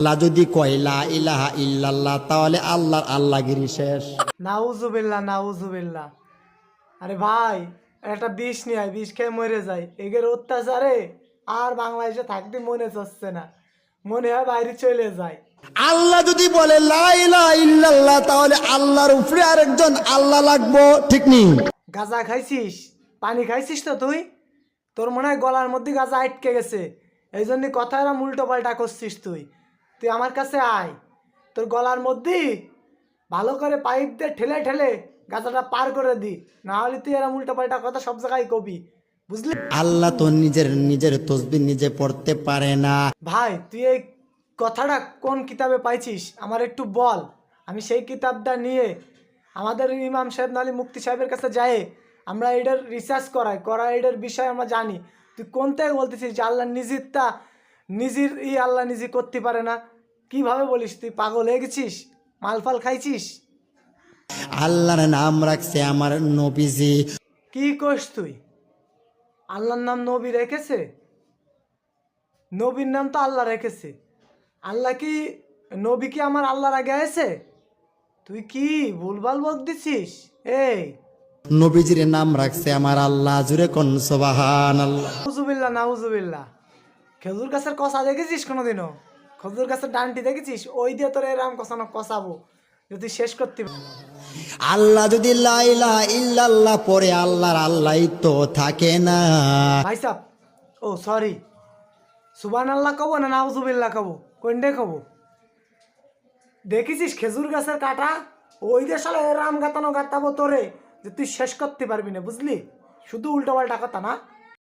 আল্লাহ যদি কয়লা ইলাহা ইল্লাল্লাহ তাহলে আল্লাহর আল্লাহগিরি শেষ। নাউজুবিল্লা নাউজুবিল্লা আরে ভাই একটা বিষ নিয়ে আয় বিষ খেয়ে মরে যায় এগের অত্যাচারে আর বাংলাদেশে থাকতে মনে চাচ্ছে না। মনে হয় বাইরে চলে যায় আল্লাহ যদি বলে ইল্লাল্লাহ তাহলে আল্লাহর উপরে আরেকজন আল্লাহ লাগবো ঠিক নেই গাঁজা খাইছিস? পানি খাইছিস তো তুই? তোর মনে হয় গলার মধ্যে গাঁজা আটকে গেছে। এই জন্য কথা উল্টো পাল্টা করছিস তুই। তুই আমার কাছে আয়। তোর গলার মধ্যে ভালো করে পাইপ দিয়ে ঠেলে ঠেলে গাঁজাটা পার করে দি। না হলে তুই এরম উল্টো পাল্টা কথা সব জায়গায় কবি। বুঝলি? আল্লাহ তো নিজের নিজের তসবি নিজে পড়তে পারে না। ভাই তুই এই কথাটা কোন কিতাবে পাইছিস? আমার একটু বল। আমি সেই কিতাবটা নিয়ে আমাদের ইমাম সাহেব নালি মুক্তি সাহেবের কাছে যাই। আমরা এটার রিসার্চ করাই। করা এটার বিষয়ে আমরা জানি। তুই কোন থেকে বলতেছিস যে আল্লাহ নিজেরটা নিজের ই আল্লাহ নিজে করতে পারে না। কীভাবে বলিস তুই পাগল হয়ে গেছিস? মালফাল খাইছিস? আল্লাহর নাম রাখছে আমার নবীজি। কি কোস তুই? আল্লাহর নাম নবী রেখেছে? নবীর নাম তো আল্লাহ রেখেছে। আল্লাহ কি নবী কি আমার আল্লাহর আগে আছে? তুই কি ভুলভাল বক দিছিস? এই। নবীজির নাম রাখছে আমার আল্লাহ। জুড়ে কোন সোবাহান আল্লাহ নাউজুবিল্লা নাউজুবিল্লা খেজুর গাছের কষা দেখেছিস কোনোদিনও? খেজুর গাছের ডানটি দেখেছিস? ওই দিয়ে তোর এরাম কষানো কষাবো যদি শেষ করতে। আল্লাহ যদি লাইলা ইল্লাল্লাহ পরে আল্লাহর আল্লাহ তো থাকে না। ভাই সাহ ও সরি। সুবান আল্লাহ কব না নাউজুবিল্লা কব? কোনটাই কব? দেখেছিস খেজুর গাছের কাটা? ওই দেশ রাম গাতানো গাতাবো তোরে যে তুই শেষ করতে পারবি না বুঝলি? শুধু উল্টো পাল্টা কথা না।